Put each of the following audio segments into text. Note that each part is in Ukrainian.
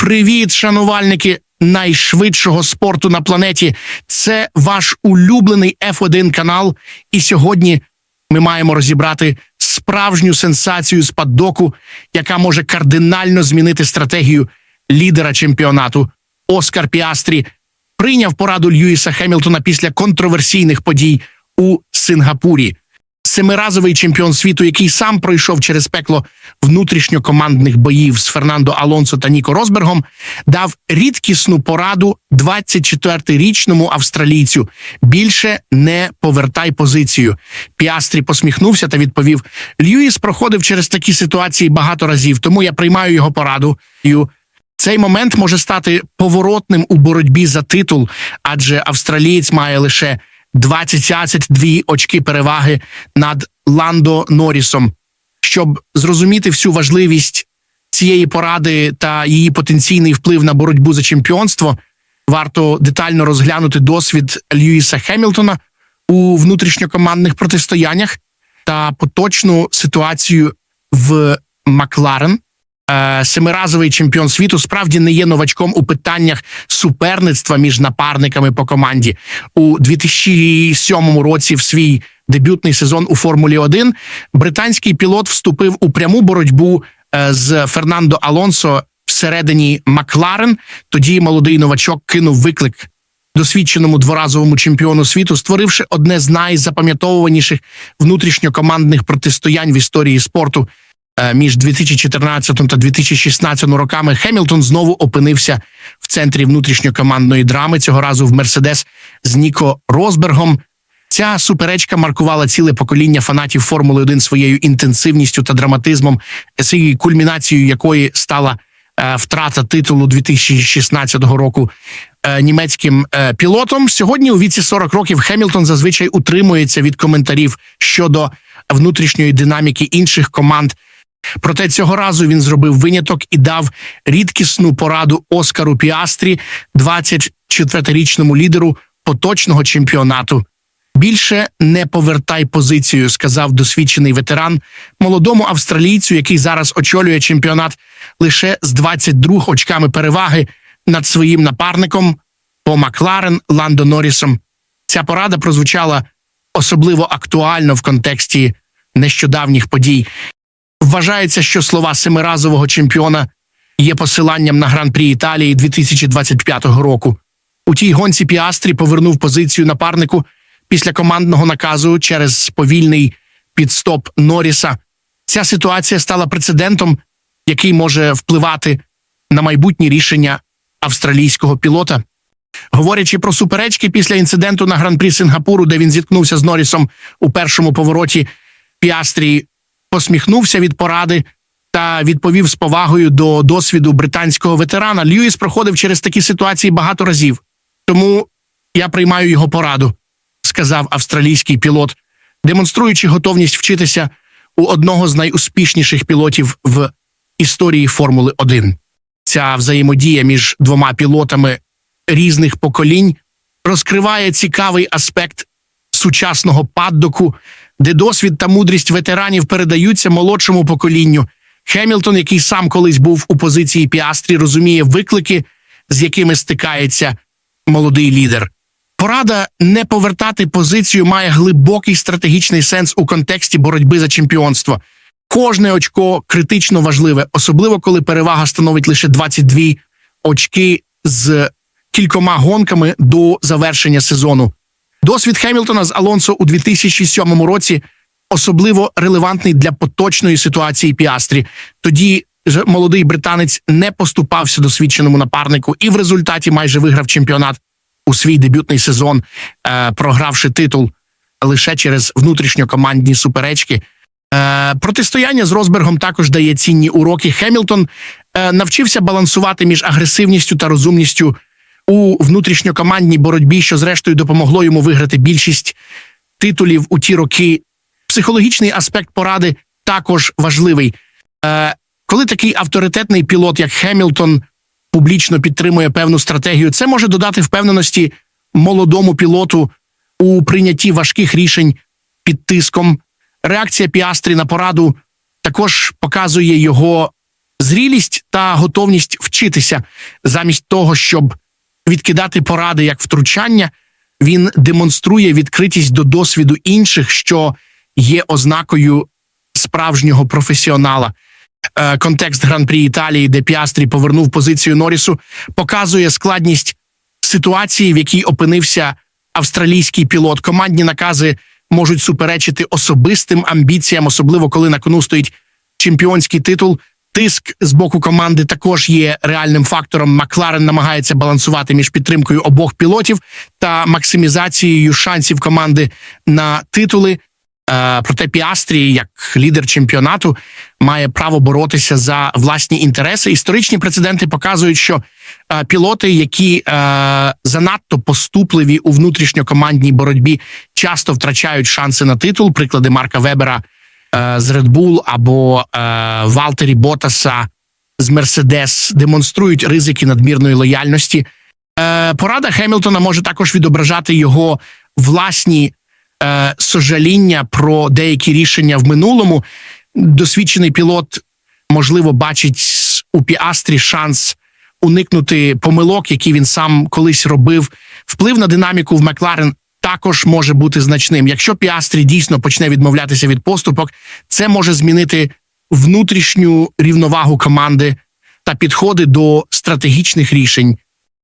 Привіт, шанувальники найшвидшого спорту на планеті. Це ваш улюблений F1 канал. І сьогодні ми маємо розібрати справжню сенсацію з паддоку, яка може кардинально змінити стратегію лідера чемпіонату. Оскар Піастрі прийняв пораду Льюіса Хемілтона після контроверсійних подій у Сингапурі. Семиразовий чемпіон світу, який сам пройшов через пекло внутрішньокомандних боїв з Фернандо Алонсо та Ніко Розбергом, дав рідкісну пораду 24-річному австралійцю. Більше не повертай позицію. Піастрі посміхнувся та відповів: Льюіс проходив через такі ситуації багато разів, тому я приймаю його пораду. Цей момент може стати поворотним у боротьбі за титул, адже австралієць має лише 20-22 очки переваги над Ландо Норрісом. Щоб зрозуміти всю важливість цієї поради та її потенційний вплив на боротьбу за чемпіонство, варто детально розглянути досвід Льюіса Хемілтона у внутрішньокомандних протистояннях та поточну ситуацію в Макларен. Е, Семиразовий чемпіон світу справді не є новачком у питаннях суперництва між напарниками по команді у 2007 році. В свій дебютний сезон у Формулі 1 британський пілот вступив у пряму боротьбу е, з Фернандо Алонсо всередині Макларен. Тоді молодий новачок кинув виклик досвідченому дворазовому чемпіону світу, створивши одне з найзапам'ятовуваніших внутрішньокомандних протистоянь в історії спорту. Е, Між 2014 та 2016 роками Хемілтон знову опинився в центрі внутрішньокомандної драми. Цього разу в Мерседес з Ніко Розбергом. Ця суперечка маркувала ціле покоління фанатів Формули 1 своєю інтенсивністю та драматизмом, цією кульмінацією якої стала е, втрата титулу 2016 року е, німецьким е, пілотом. Сьогодні у віці 40 років Хемілтон зазвичай утримується від коментарів щодо внутрішньої динаміки інших команд. Проте цього разу він зробив виняток і дав рідкісну пораду Оскару Піастрі, 24-річному лідеру поточного чемпіонату. Більше не повертай позицію, сказав досвідчений ветеран молодому австралійцю, який зараз очолює чемпіонат лише з 22 очками переваги над своїм напарником по Макларен Ландо Норрісом. Ця порада прозвучала особливо актуально в контексті нещодавніх подій. Вважається, що слова семиразового чемпіона є посиланням на гран-прі Італії 2025 року. У тій гонці Піастрі повернув позицію напарнику після командного наказу через повільний підстоп Норріса. Ця ситуація стала прецедентом, який може впливати на майбутні рішення австралійського пілота. Говорячи про суперечки після інциденту на гран-прі Сингапуру, де він зіткнувся з Норрісом у першому повороті, Піастрі посміхнувся від поради та відповів з повагою до досвіду британського ветерана. Льюіс проходив через такі ситуації багато разів, тому я приймаю його пораду, сказав австралійський пілот, демонструючи готовність вчитися у одного з найуспішніших пілотів в історії Формули 1. Ця взаємодія між двома пілотами різних поколінь розкриває цікавий аспект сучасного паддоку, де досвід та мудрість ветеранів передаються молодшому поколінню. Хемілтон, який сам колись був у позиції Піастрі, розуміє виклики, з якими стикається молодий лідер. Порада не повертати позицію має глибокий стратегічний сенс у контексті боротьби за чемпіонство. Кожне очко критично важливе, особливо коли перевага становить лише 22 очки з кількома гонками до завершення сезону. Досвід Хемілтона з Алонсо у 2007 році особливо релевантний для поточної ситуації Піастрі. Тоді ж молодий британець не поступався досвідченому напарнику і в результаті майже виграв чемпіонат у свій дебютний сезон, е, програвши титул лише через внутрішньокомандні суперечки. Е, протистояння з Розбергом також дає цінні уроки. Хемілтон е, навчився балансувати між агресивністю та розумністю у внутрішньокомандній боротьбі, що зрештою допомогло йому виграти більшість титулів у ті роки. Психологічний аспект поради також важливий. Е, коли такий авторитетний пілот, як Хемілтон, публічно підтримує певну стратегію, це може додати впевненості молодому пілоту у прийнятті важких рішень під тиском. Реакція Піастрі на пораду також показує його зрілість та готовність вчитися замість того, щоб відкидати поради як втручання. Він демонструє відкритість до досвіду інших, що є ознакою справжнього професіонала. Е, Контекст гран-прі Італії, де Піастрі повернув позицію Норрісу, показує складність ситуації, в якій опинився австралійський пілот. Командні накази можуть суперечити особистим амбіціям, особливо коли на кону стоїть чемпіонський титул. Тиск з боку команди також є реальним фактором. Макларен намагається балансувати між підтримкою обох пілотів та максимізацією шансів команди на титули. Е, Проте Піастрі, як лідер чемпіонату, має право боротися за власні інтереси. Історичні прецеденти показують, що е, пілоти, які е, занадто поступливі у внутрішньокомандній боротьбі, часто втрачають шанси на титул. Приклади Марка Вебера з Red Bull або е, Валтері Ботаса з Мерседес демонструють ризики надмірної лояльності. Е, порада Хемілтона може також відображати його власні е, сожаління про деякі рішення в минулому. Досвідчений пілот, можливо, бачить у Піастрі шанс уникнути помилок, які він сам колись робив. Вплив на динаміку в Макларен також може бути значним. Якщо Піастрі дійсно почне відмовлятися від поступок, це може змінити внутрішню рівновагу команди та підходи до стратегічних рішень.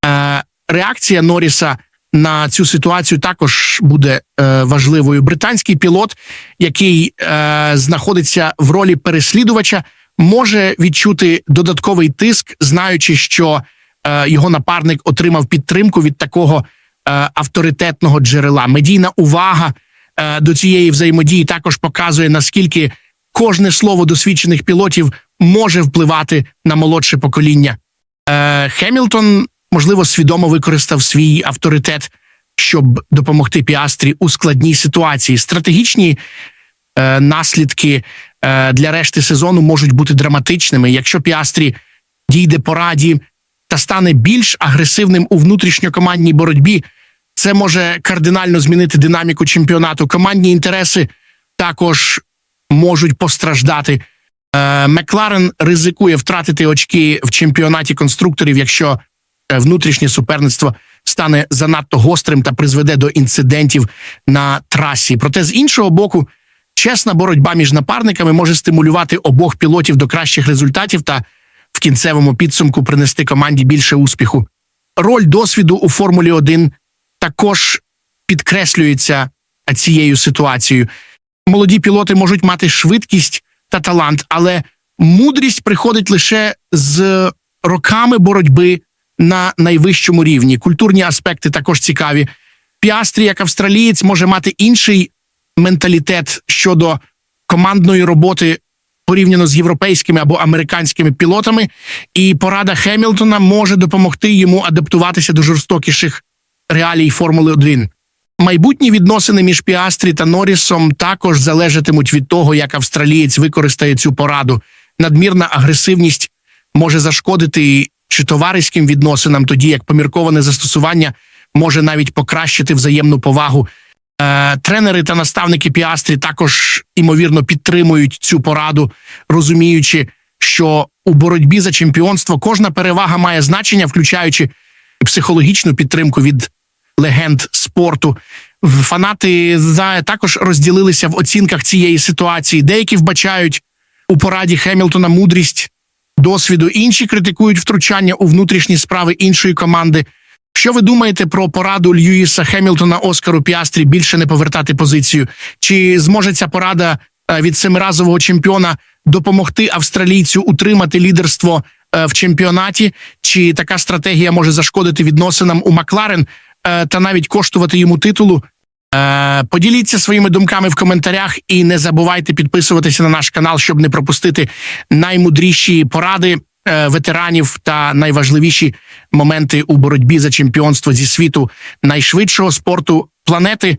Е, реакція Норріса на цю ситуацію також буде е, важливою. Британський пілот, який е, знаходиться в ролі переслідувача, може відчути додатковий тиск, знаючи, що його напарник отримав підтримку від такого авторитетного джерела. Медійна увага е, до цієї взаємодії також показує наскільки кожне слово досвідчених пілотів може впливати на молодше покоління. Е, Хемілтон можливо свідомо використав свій авторитет, щоб допомогти Піастрі у складній ситуації. Стратегічні е, наслідки е, для решти сезону можуть бути драматичними. Якщо Піастрі дійде по раді та стане більш агресивним у внутрішньокомандній боротьбі, це може кардинально змінити динаміку чемпіонату. Командні інтереси також можуть постраждати. Е, Макларен ризикує втратити очки в чемпіонаті конструкторів, якщо е, внутрішнє суперництво стане занадто гострим та призведе до інцидентів на трасі. Проте з іншого боку, чесна боротьба між напарниками може стимулювати обох пілотів до кращих результатів та в кінцевому підсумку принести команді більше успіху. Роль досвіду у Формулі 1 також підкреслюється цією ситуацією. Молоді пілоти можуть мати швидкість та талант, але мудрість приходить лише з роками боротьби на найвищому рівні. Культурні аспекти також цікаві. Піастрі, як австралієць, може мати інший менталітет щодо командної роботи порівняно з європейськими або американськими пілотами, і порада Хемілтона може допомогти йому адаптуватися до жорстокіших реалій Формули 1. Майбутні відносини між Піастрі та Норрісом також залежатимуть від того, як австралієць використає цю пораду. Надмірна агресивність може зашкодити чи товариським відносинам, тоді як помірковане застосування може навіть покращити взаємну повагу. Е, тренери та наставники Піастрі також імовірно підтримують цю пораду, розуміючи, що у боротьбі за чемпіонство кожна перевага має значення, включаючи психологічну підтримку від легенд спорту. Фанати за також розділилися в оцінках цієї ситуації. Деякі вбачають у пораді Хемілтона мудрість досвіду, інші критикують втручання у внутрішні справи іншої команди. Що ви думаєте про пораду Льюіса Хемілтона Оскару Піастрі більше не повертати позицію? Чи зможе ця порада е, від семиразового чемпіона допомогти австралійцю утримати лідерство е, в чемпіонаті? Чи така стратегія може зашкодити відносинам у Макларен та навіть коштувати йому титулу? Е, Поділіться своїми думками в коментарях і не забувайте підписуватися на наш канал, щоб не пропустити наймудріші поради е, ветеранів та найважливіші моменти у боротьбі за чемпіонство зі світу найшвидшого спорту планети.